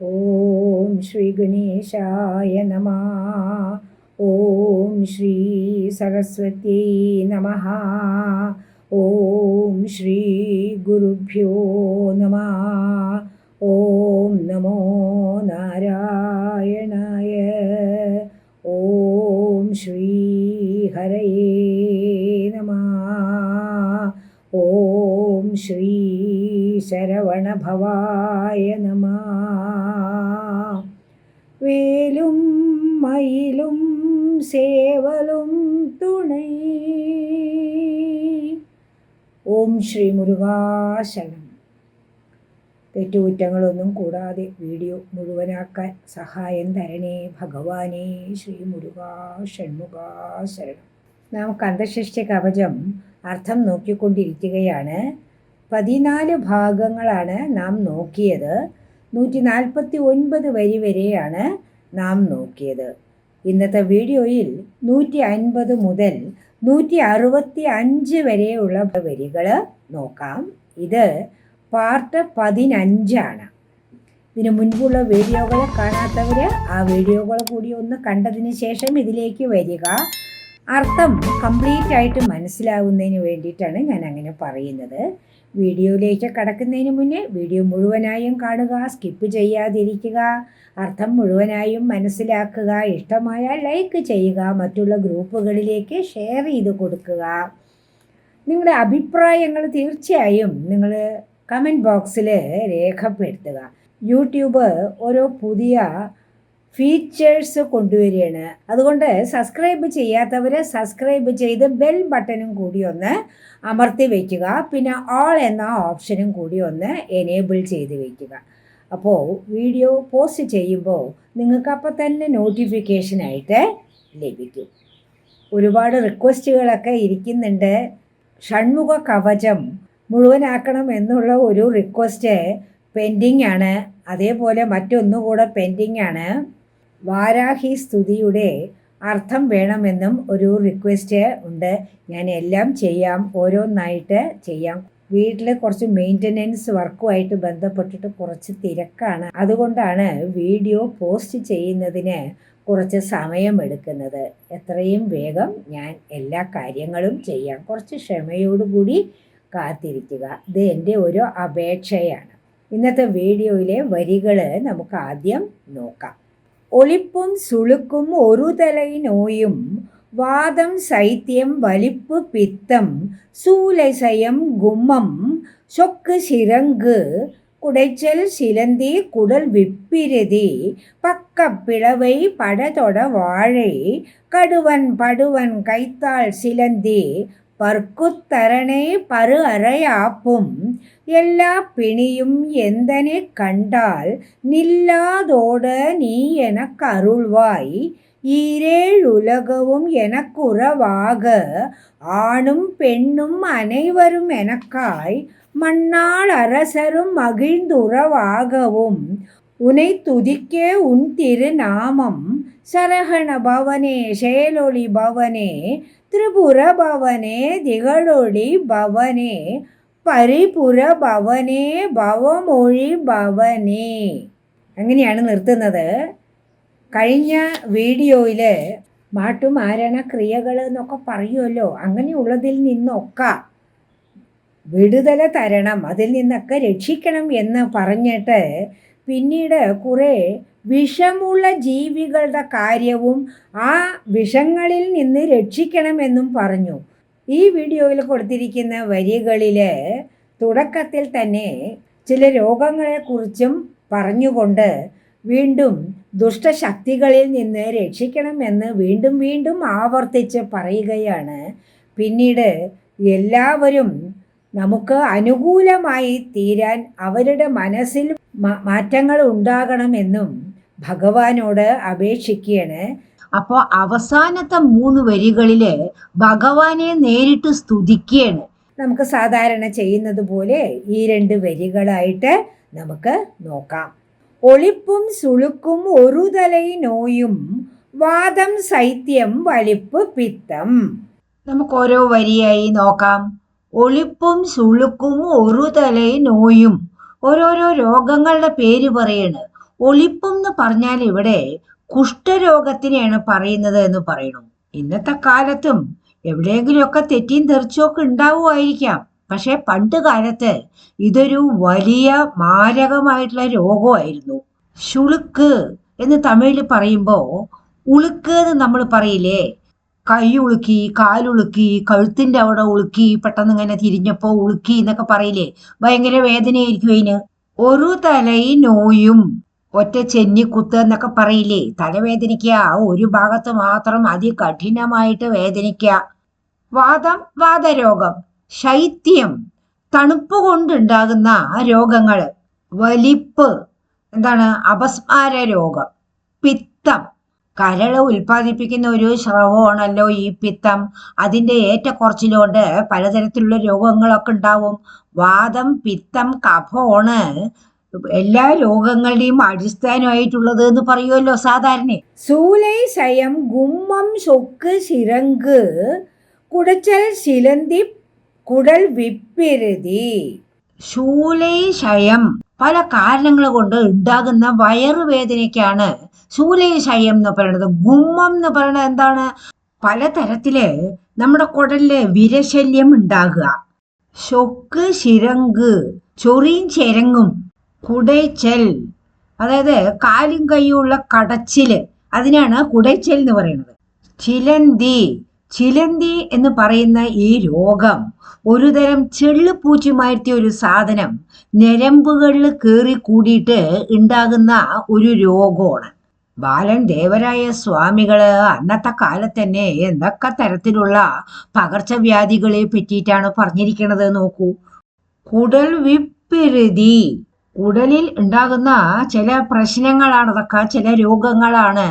ഓം ശ്രീ ഗണേശായ ॐ ഓം ശ്രീ സരസ്വത്യൈ നമ. ഓം ശ്രീ ഗുരുഭ്യോ നമ. ഓം നമോ നാരായണായ. ശ്രീ ശരവണഭവായ നമ. വേലും മയിലും സേവലും തുണൈ. ഓം ശ്രീ മുരുകാശരണം തെറ്റുകുറ്റങ്ങളൊന്നും കൂടാതെ വീഡിയോ മുഴുവനാക്കാൻ സഹായം തരണേ ഭഗവാനെ ശ്രീ മുരുകാ നാം കന്തശിഷ്ടി കവചം അർത്ഥം നോക്കിക്കൊണ്ടിരിക്കുകയാണ്. പതിനാല് ഭാഗങ്ങളാണ് നാം നോക്കിയത്. നൂറ്റി നാൽപ്പത്തി ഒൻപത് വരി വരെയാണ് നാം നോക്കിയത്. ഇന്നത്തെ വീഡിയോയിൽ നൂറ്റി അൻപത് മുതൽ നൂറ്റി അറുപത്തി അഞ്ച് വരെയുള്ള വരികൾ നോക്കാം. ഇത് പാർട്ട് പതിനഞ്ചാണ്. ഇതിനു മുൻപുള്ള വീഡിയോകൾ കാണാത്തവർ ആ വീഡിയോകൾ കൂടി ഒന്ന് കണ്ടതിന് ശേഷം ഇതിലേക്ക് വരിക. അർത്ഥം കംപ്ലീറ്റ് ആയിട്ട് മനസ്സിലാവുന്നതിന് വേണ്ടിയിട്ടാണ് ഞാൻ അങ്ങനെ പറയുന്നത്. വീഡിയോയിലേക്ക് കടക്കുന്നതിന് മുന്നേ വീഡിയോ മുഴുവനായും കാണുക സ്കിപ്പ് ചെയ്യാതിരിക്കുക അർത്ഥം മുഴുവനായും മനസ്സിലാക്കുക ഇഷ്ടമായാൽ ലൈക്ക് ചെയ്യുക മറ്റുള്ള ഗ്രൂപ്പുകളിലേക്ക് ഷെയർ ചെയ്ത് കൊടുക്കുക. നിങ്ങളുടെ അഭിപ്രായങ്ങൾ തീർച്ചയായും നിങ്ങൾ കമന്റ് ബോക്സിൽ രേഖപ്പെടുത്തുക. യൂട്യൂബ് ഓരോ പുതിയ ഫീച്ചേഴ്സ് കൊണ്ടുവരികയാണ്. അതുകൊണ്ട് സബ്സ്ക്രൈബ് ചെയ്യാത്തവർ സബ്സ്ക്രൈബ് ചെയ്ത് ബെൽ ബട്ടണും കൂടി ഒന്ന് അമർത്തി വയ്ക്കുക പിന്നെ ഓൾ എന്ന ഓപ്ഷനും കൂടി ഒന്ന് എനേബിൾ ചെയ്ത് വയ്ക്കുക അപ്പോൾ വീഡിയോ പോസ്റ്റ് ചെയ്യുമ്പോൾ നിങ്ങൾക്ക് അപ്പം തന്നെ നോട്ടിഫിക്കേഷനായിട്ട് ലഭിക്കും. ഒരുപാട് റിക്വസ്റ്റുകളൊക്കെ ഇരിക്കുന്നുണ്ട്. ഷൺമുഖ കവചം മുഴുവനാക്കണം എന്നുള്ള ഒരു റിക്വസ്റ്റ് പെൻഡിങ് ആണ്. അതേപോലെ മറ്റൊന്നുകൂടെ പെൻഡിങ് ആണ്. വാരാഹി സ്തുതിയുടെ അർത്ഥം വേണമെന്നും ഒരു റിക്വസ്റ്റ് ഉണ്ട്. ഞാൻ എല്ലാം ചെയ്യാം ഓരോന്നായിട്ട് ചെയ്യാം. വീട്ടിൽ കുറച്ച് മെയിന്റനൻസ് വർക്കുമായിട്ട് ബന്ധപ്പെട്ടിട്ട് കുറച്ച് തിരക്കാണ്. അതുകൊണ്ടാണ് വീഡിയോ പോസ്റ്റ് ചെയ്യുന്നതിന് കുറച്ച് സമയമെടുക്കുന്നത് എത്രയും വേഗം ഞാൻ എല്ലാ കാര്യങ്ങളും ചെയ്യാം. കുറച്ച് ക്ഷമയോടുകൂടി കാത്തിരിക്കുക. ഇത് എന്റെ ഒരു അപേക്ഷയാണ്. ഇന്നത്തെ വീഡിയോയിലെ വരികൾ നമുക്ക് ആദ്യം നോക്കാം. ஒழிப்பும் சுழுக்கும் ஒருதலை நோயும் வாதம் சைத்தியம் வலிப்பு பித்தம் சூலசயம் குமம் சொக்கு சிரங்கு குடைச்சல் சிலந்தி குடல் விப்பிருதி பக்கப்பிளவை படதொட வாழை கடுவன் படுவன் கைத்தாள் சிலந்தி பர்க்குத்தரனே பரு அறையாப்பும் எல்லா பிணியும் எந்தனை கண்டால் நில்லாதோட நீ எனக்கு அருள்வாய். ஈரேழுலகவும் எனக்குறவாக ஆணும் பெண்ணும் அனைவரும் எனக்காய். மண்ணாள் அரசரும் மகிழ்ந்துறவாகவும் உனை துதிக்கே உன் திருநாமம் சரகண பவனே செயலொளி பவனே திரிபுர பவனே திகழொளி பவனே പരിപുര ഭവനേ ഭവമൊഴി ഭവനേ അങ്ങനെയാണ് നിർത്തുന്നത് കഴിഞ്ഞ വീഡിയോയിൽ മാട്ടുമാരണ ക്രിയകൾ എന്നൊക്കെ പറയുമല്ലോ അങ്ങനെയുള്ളതിൽ നിന്നൊക്കെ വിടുതല തരണം അതിൽ നിന്നൊക്കെ രക്ഷിക്കണം എന്ന് പറഞ്ഞിട്ട് പിന്നീട് കുറേ വിഷമുള്ള ജീവികളുടെ കാര്യവും ആ വിഷങ്ങളിൽ നിന്ന് രക്ഷിക്കണമെന്നും പറഞ്ഞു. ഈ വീഡിയോയിൽ കൊടുത്തിരിക്കുന്ന വരികളിൽ തുടക്കത്തിൽ തന്നെ ചില രോഗങ്ങളെക്കുറിച്ചും പറഞ്ഞുകൊണ്ട് വീണ്ടും ദുഷ്ടശക്തികളിൽ നിന്ന് രക്ഷിക്കണമെന്ന് വീണ്ടും വീണ്ടും ആവർത്തിച്ച് പറയുകയാണ്. പിന്നീട് എല്ലാവരും നമുക്ക് അനുകൂലമായി തീരാൻ അവരുടെ മനസ്സിൽ മാറ്റങ്ങൾ ഉണ്ടാകണമെന്നും ഭഗവാനോട് അപേക്ഷിക്കുകയാണ് അപ്പോൾ അവസാനത്തെ മൂന്ന് വരികളിൽ ഭഗവാനെ നേരിട്ട് സ്തുതിക്കുകയാണ് നമുക്ക് സാധാരണ ചെയ്യുന്നത് പോലെ ഈ രണ്ട് വരികളായിട്ട് നമുക്ക് നോക്കാം. ഒളിപ്പും സുളുക്കും ഒരു തലൈ നോയും വാദം സൈത്യം വലിപ്പ് പിത്തം. നമുക്ക് ഓരോ വരിയായി നോക്കാം. ഒളിപ്പും സുളുക്കും ഒരു തലൈ നോയും ഓരോരോ രോഗങ്ങളുടെ പേര് പറയാണ്. ഒളിപ്പം എന്ന് പറഞ്ഞാൽ ഇവിടെ കുഷ്ഠരോഗത്തിനെയാണ് പറയുന്നത് എന്ന് പറയണു. ഇന്നത്തെ കാലത്തും എവിടെയെങ്കിലുമൊക്കെ തെറ്റിയും തെറിച്ചുമൊക്കെ ഉണ്ടാവുമായിരിക്കാം. പക്ഷെ പണ്ട് കാലത്ത് ഇതൊരു വലിയ മാരകമായിട്ടുള്ള രോഗമായിരുന്നു. ശുളുക്ക് എന്ന് തമിഴിൽ പറയുമ്പോൾ ഉളുക്ക് എന്ന് നമ്മൾ പറയില്ലേ? കൈ ഉളുക്കി കാലുളുക്കി കഴുത്തിന്റെ അവിടെ ഉളുക്കി പെട്ടെന്ന് ഇങ്ങനെ തിരിഞ്ഞപ്പോ ഉളുക്കി എന്നൊക്കെ പറയില്ലേ? ഭയങ്കര വേദനയായിരിക്കും അതിന്. ഒരു തലയി നോയും ഒറ്റ ചെന്നിക്കുത്ത് എന്നൊക്കെ പറയില്ലേ? തലവേദനിക്കുക ഒരു ഭാഗത്ത് മാത്രം അതികഠിനമായിട്ട് വേദനിക്ക വാദം വാദരോഗം ശൈത്യം തണുപ്പ് കൊണ്ടുണ്ടാകുന്ന രോഗങ്ങൾ വലിപ്പ് എന്താണ്? അപസ്മാര രോഗം പിത്തം കരൾ ഉൽപ്പാദിപ്പിക്കുന്ന ഒരു സ്രവമാണല്ലോ ഈ പിത്തം. അതിന്റെ ഏറ്റക്കുറച്ചിലുകൊണ്ട് പലതരത്തിലുള്ള രോഗങ്ങളൊക്കെ ഉണ്ടാവും. വാദം പിത്തം കഫമാണ് എല്ലാ രോഗങ്ങളുടെയും അടിസ്ഥാനമായിട്ടുള്ളത് എന്ന് പറയുമല്ലോ സാധാരണ. സൂലൈ ശയം ഗുമ്മം സൊക്ക് ശിരങ്ക് കുടച്ചൽ ശിലന്തി കുടൽ വിപ്പെരുതി ശൂലൈ ശയം. പല കാരണങ്ങൾ കൊണ്ട് ഉണ്ടാകുന്ന വയറുവേദനയ്ക്കാണ് ശൂലശയം എന്ന് പറയുന്നത്. ഗുമ്മം എന്ന് പറയുന്നത് എന്താണ്? പലതരത്തിൽ നമ്മുടെ കുടലിൽ വിരശല്യം ഉണ്ടാകുക. ഷൊക്ക് ശിരങ്ക് ചൊറിയും ചെരങ്ങും കുടൈച്ചൽ അതായത് കാലും കൈയുള്ള കടച്ചിൽ അതിനാണ് കുടൈച്ചൽ എന്ന് പറയുന്നത്. ചിലന്തി ചിലന്തി എന്ന് പറയുന്ന ഈ രോഗം ഒരുതരം ചെള്ളുപൂച്ചുമായിരുത്തിയ ഒരു സാധനം ഞരമ്പുകളിൽ കയറി കൂടിയിട്ട് ഉണ്ടാകുന്ന ഒരു രോഗമാണ്. ബാലൻ ദേവരായ സ്വാമികൾ അന്നത്തെ കാലത്ത് തന്നെ എന്തൊക്കെ തരത്തിലുള്ള പകർച്ചവ്യാധികളെ പറ്റിയിട്ടാണ് പറഞ്ഞിരിക്കുന്നത് നോക്കൂ. കുടൽ വിപ്പിരുതി കുടലിൽ ഉണ്ടാകുന്ന ചില പ്രശ്നങ്ങളാണ് അതൊക്കെ ചില രോഗങ്ങളാണ്.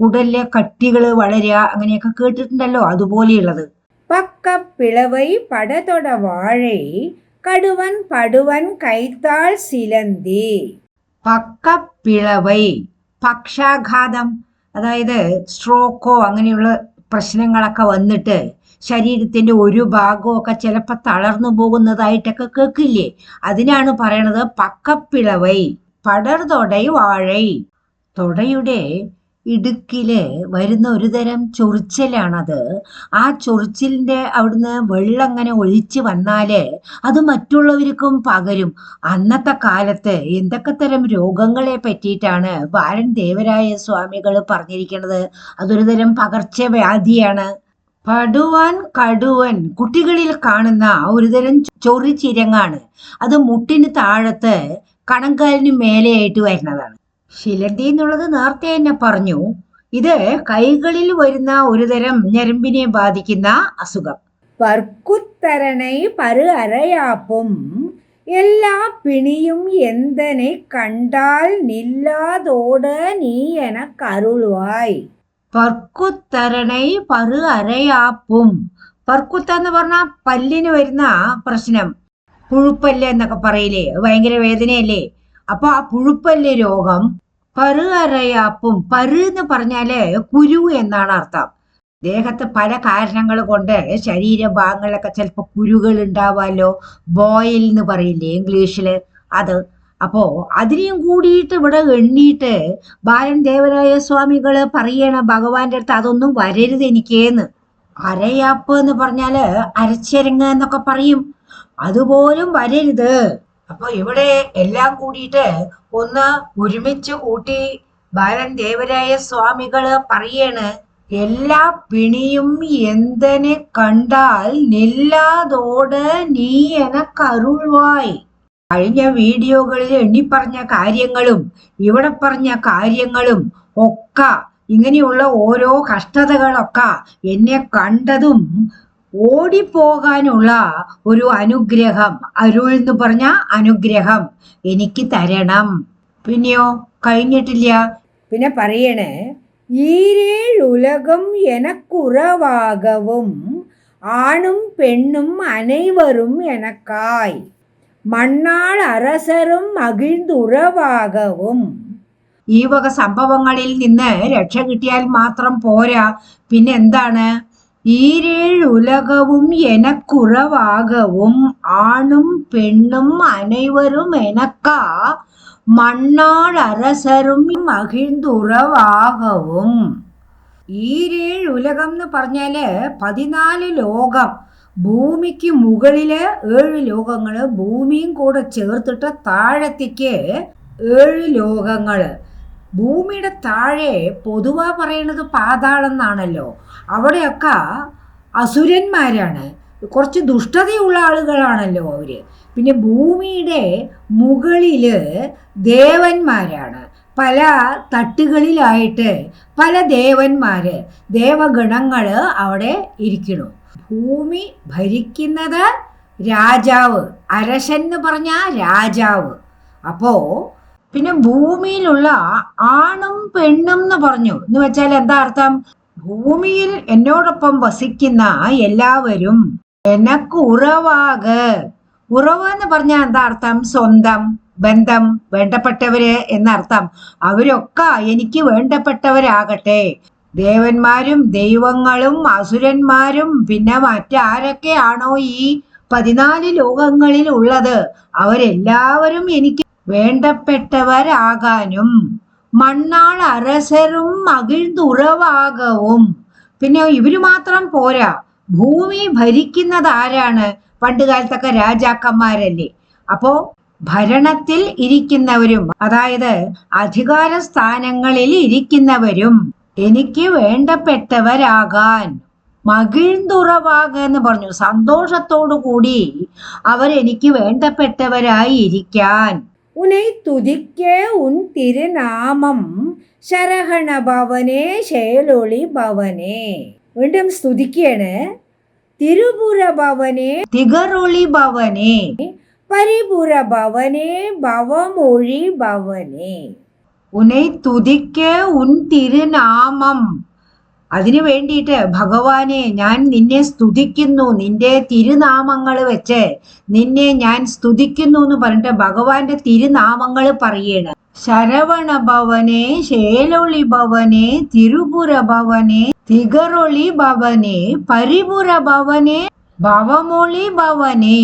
കുടലിലെ കട്ടികൾ വളരുക അങ്ങനെയൊക്കെ കേട്ടിട്ടുണ്ടല്ലോ അതുപോലെയുള്ളത്. പക്ക പിളവൈ പടതൊട വാഴൈ കടുവൻ പടുവൻ കൈത്താൾ സിലന്തി. പിളവൈ പക്ഷാഘാതം അതായത് സ്ട്രോക്കോ അങ്ങനെയുള്ള പ്രശ്നങ്ങളൊക്കെ വന്നിട്ട് ശരീരത്തിന്റെ ഒരു ഭാഗമൊക്കെ ചിലപ്പോൾ തളർന്നു പോകുന്നതായിട്ടൊക്കെ കേൾക്കില്ലേ? അതിനാണ് പറയണത് പക്കപ്പിളവൈ പടർതൊടൈ വാഴൈ. തൊടയുടെ ഇടുക്കിൽ വരുന്ന ഒരു തരം ചൊറിച്ചിലാണത്. ആ ചൊറിച്ചിലിന്റെ അവിടുന്ന് വെള്ളം അങ്ങനെ ഒഴിച്ച് വന്നാലേ അത് മറ്റുള്ളവർക്കും പകരും. അന്നത്തെ കാലത്ത് എന്തൊക്കെ തരം രോഗങ്ങളെ പറ്റിയിട്ടാണ് ബാലൻ ദേവരായ സ്വാമികൾ പറഞ്ഞിരിക്കുന്നത് അതൊരു തരം പകർച്ചവ്യാധിയാണ്. പടുവൻ കടുവൻ കുട്ടികളിൽ കാണുന്ന ഒരു തരം ചൊറിച്ചിരങ്ങാണ്. അത് മുട്ടിന് താഴത്ത് കണങ്കാലിന് മേലെയായിട്ട് വരുന്നതാണ്. ശിലന്തി എന്നുള്ളത് നേരത്തെ തന്നെ പറഞ്ഞു. ഇത് കൈകളിൽ വരുന്ന ഒരുതരം ഞരമ്പിനെ ബാധിക്കുന്ന അസുഖം. പർക്കുത്തരനെ പരു അരയാപ്പും എല്ലാ പിണിയും എന്തനെ കണ്ടാൽ നില്ലാതോട് നീ എന കരുളുവായി. പർക്കുത്തരണൈ പരു അരയാപ്പും പർക്കുത്ത എന്ന് പറഞ്ഞാൽ പല്ലിന് വരുന്ന പ്രശ്നം. പുഴുപ്പല്ല് എന്നൊക്കെ പറയില്ലേ? ഭയങ്കര വേദനയല്ലേ? അപ്പൊ ആ പുഴുപ്പല്ല് രോഗം പറു അറയാപ്പും പരു എന്ന് പറഞ്ഞാൽ കുരു എന്നാണ് അർത്ഥം. ദേഹത്ത് പല കാരണങ്ങൾ കൊണ്ട് ശരീരഭാഗങ്ങളിലൊക്കെ ചിലപ്പോൾ കുരുകൾ ഉണ്ടാവാലോ ബോയിൽ എന്ന് പറയില്ലേ ഇംഗ്ലീഷിൽ അത്. അപ്പോ അതിനെയും കൂടിയിട്ട് ഇവിടെ എണ്ണീട്ട് ബാലൻ ദേവരായ സ്വാമികൾ പറയണ ഭഗവാന്റെ അടുത്ത് അതൊന്നും വരരുത് എനിക്കേന്ന്. അരയാപ്പ് എന്ന് പറഞ്ഞാൽ അരച്ചരങ്ങ എന്നൊക്കെ പറയും. അതുപോലും വരരുത്. അപ്പൊ ഇവിടെ എല്ലാം കൂടിയിട്ട് ഒന്ന് ഒരുമിച്ച് കൂട്ടി ബാലൻ ദേവരായ സ്വാമികൾ പറയാണ് എല്ലാ പിണിയും എന്തനെ കണ്ടാൽ നില്ലാതോട് നീ എനക്കരുൾവായി കഴിഞ്ഞ വീഡിയോകളിൽ എണ്ണി പറഞ്ഞ കാര്യങ്ങളും ഇവിടെ പറഞ്ഞ കാര്യങ്ങളും ഒക്ക ഇങ്ങനെയുള്ള ഓരോ കഷ്ടതകളൊക്കെ എന്നെ കണ്ടതും ഓടിപ്പോകാനുള്ള ഒരു അനുഗ്രഹം അരുൾ എന്ന് പറഞ്ഞ അനുഗ്രഹം എനിക്ക് തരണം. പിന്നെയോ കഴിഞ്ഞിട്ടില്ല. പിന്നെ പറയണേ ഈരേഴുലകം എനക്കുറവാകവും ആണും പെണ്ണും അനൈവരും എനക്കായി. മണ്ണാൾ അരസരും മകിഴ്ന്നുറവാകവും. ഈ വക സംഭവങ്ങളിൽ നിന്ന് രക്ഷ കിട്ടിയാൽ മാത്രം പോരാ. പിന്നെ എന്താണ്? ഈരേഴ് ഉലകവും എനക്കുറവാകവും ആണും പെണ്ണും അനൈവരും എനക്ക മണ്ണാൾ അരസരും മഹിഴ്ന്നുറവാകവും ഈരേഴ് ഉലകം എന്ന് പറഞ്ഞാൽ പതിനാല് ലോകം. ഭൂമിക്ക് മുകളിൽ ഏഴ് ലോകങ്ങൾ ഭൂമിയും കൂടെ ചേർത്തിട്ട് താഴത്തേക്ക് ഏഴ് ലോകങ്ങൾ. ഭൂമിയുടെ താഴെ പൊതുവാ പറയണത് പാതാളം എന്നാണല്ലോ അവിടെയൊക്കെ അസുരന്മാരാണ്. കുറച്ച് ദുഷ്ടതയുള്ള ആളുകളാണല്ലോ അവർ പിന്നെ ഭൂമിയുടെ മുകളിൽ ദേവന്മാരാണ്. പല തട്ടുകളിലായിട്ട് പല ദേവന്മാർ ദേവഗണങ്ങൾ അവിടെ ഇരിക്കണം ഭൂമി ഭരിക്കുന്നത് രാജാവ്. അരശൻ എന്ന് പറഞ്ഞാൽ രാജാവ്. അപ്പോ പിന്നെ ഭൂമിയിലുള്ള ആണും പെണ്ണും എന്ന് പറഞ്ഞു. എന്ന് വെച്ചാൽ എന്താ അർത്ഥം? ഭൂമിയിൽ എന്നോടൊപ്പം വസിക്കുന്ന എല്ലാവരും എനക്ക് ഉറവാക്. ഉറവ് എന്ന് പറഞ്ഞാൽ എന്താ അർത്ഥം? സ്വന്തം ബന്ധം വേണ്ടപ്പെട്ടവര് എന്നർത്ഥം അവരൊക്കെ എനിക്ക് വേണ്ടപ്പെട്ടവരാകട്ടെ. ദേവന്മാരും ദൈവങ്ങളും അസുരന്മാരും പിന്നെ മറ്റാരൊക്കെയാണോ ഈ പതിനാല് ലോകങ്ങളിൽ ഉള്ളത്? അവരെല്ലാവരും എനിക്ക് വേണ്ടപ്പെട്ടവരാകാനും മണ്ണാൾ അരസരും മകിഴ്ന്നുറവാകവും. പിന്നെ ഇവർ മാത്രം പോരാ. ഭൂമി ഭരിക്കുന്നത് ആരാണ്? പണ്ട് കാലത്തൊക്കെ രാജാക്കന്മാരല്ലേ. അപ്പോ ഭരണത്തിൽ ഇരിക്കുന്നവരും അതായത് അധികാര സ്ഥാനങ്ങളിൽ ഇരിക്കുന്നവരും എനിക്ക് വേണ്ടപ്പെട്ടവരാകാൻ മകിഴ്ന്നുറവാക എന്ന് പറഞ്ഞു. സന്തോഷത്തോടു കൂടി അവരെനിക്ക് വേണ്ടപ്പെട്ടവരായി ഇരിക്കാൻ ഉனை തുതിക്ക ഉൻ തിരുനാമം ശരഹണ ഭവനേ ശേലൊളി ഭവനേ വീണ്ടും സ്തുതിക്കാണ് തിരുപുര ഭവനേ തികറൊളി ഭവനെ പരിപുര ഭവനേ ഭവമൊഴി ഭവനേ ഉനെ തുതിക്ക ഉൻ തിരുനാമം അതിനു വേണ്ടിയിട്ട് ഭഗവാനെ ഞാൻ നിന്നെ സ്തുതിക്കുന്നു നിന്റെ തിരുനാമങ്ങൾ വെച്ച് നിന്നെ ഞാൻ സ്തുതിക്കുന്നു എന്ന് പറഞ്ഞിട്ട് ഭഗവാന്റെ തിരുനാമങ്ങൾ പറയണം ശരവണ ഭവനെ ശേലൊളി ഭവനെ തിരുപുര ഭവനെ തികറൊളി ഭവനെ പരിപുര ഭവനെ ഭവമൊളി ഭവനെ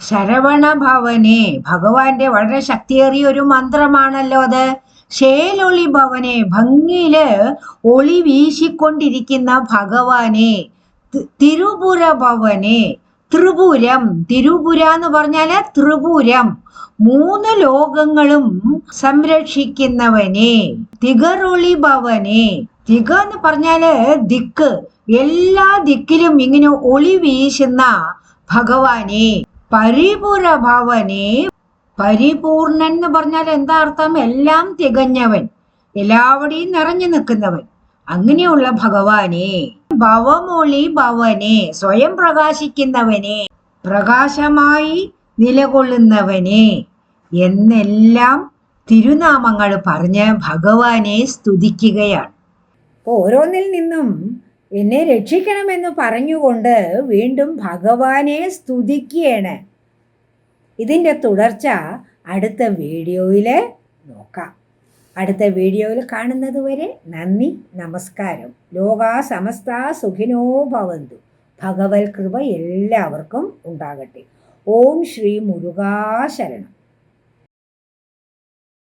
ശരവണ ഭവനെ. ഭഗവാന്റെ വളരെ ശക്തിയേറിയ ഒരു മന്ത്രമാണല്ലോ അത്. ശേലൊളി ഭവനെ ഭംഗിയിൽ ഒളി വീശിക്കൊണ്ടിരിക്കുന്ന ഭഗവാനെ തിരുപുര ഭവനെ. ത്രിപുരം തിരുപുര എന്ന് പറഞ്ഞാൽ ത്രിപുരം. മൂന്ന് ലോകങ്ങളും സംരക്ഷിക്കുന്നവനെ. തികറൊളി ഭവനെ. തിക എന്ന് പറഞ്ഞാൽ ദിക്ക്. എല്ലാ ദിക്കിലും ഇങ്ങനെ ഒളി വീശുന്ന ഭഗവാനെ. പരിപുര ഭവനെ പരിപൂർണൻ എന്ന് പറഞ്ഞാൽ എന്താ അർത്ഥം? എല്ലാം തികഞ്ഞവൻ എല്ലാവടെയും നിറഞ്ഞു നിൽക്കുന്നവൻ. അങ്ങനെയുള്ള ഭഗവാനെ ഭവമൊളി ഭവനെ സ്വയം പ്രകാശിക്കുന്നവനെ പ്രകാശമായി നിലകൊള്ളുന്നവനെ എന്നെല്ലാം തിരുനാമങ്ങൾ പറഞ്ഞ് ഭഗവാനെ സ്തുതിക്കുകയാണ്. ഓരോന്നിൽ നിന്നും എന്നെ രക്ഷിക്കണമെന്ന് പറഞ്ഞുകൊണ്ട് വീണ്ടും ഭഗവാനെ സ്തുതിക്കുകയാണ്. ഇതിന്റെ തുടർച്ച അടുത്ത വീഡിയോയിൽ നോക്കാം. അടുത്ത വീഡിയോയിൽ കാണുന്നത് വരെ നന്ദി നമസ്കാരം. ലോകാ സമസ്ത സുഖിനോ ഭവന്തു. ഭഗവത് കൃപ എല്ലാവർക്കും ഉണ്ടാകട്ടെ. ഓം ശ്രീ മുരുകാശരണം.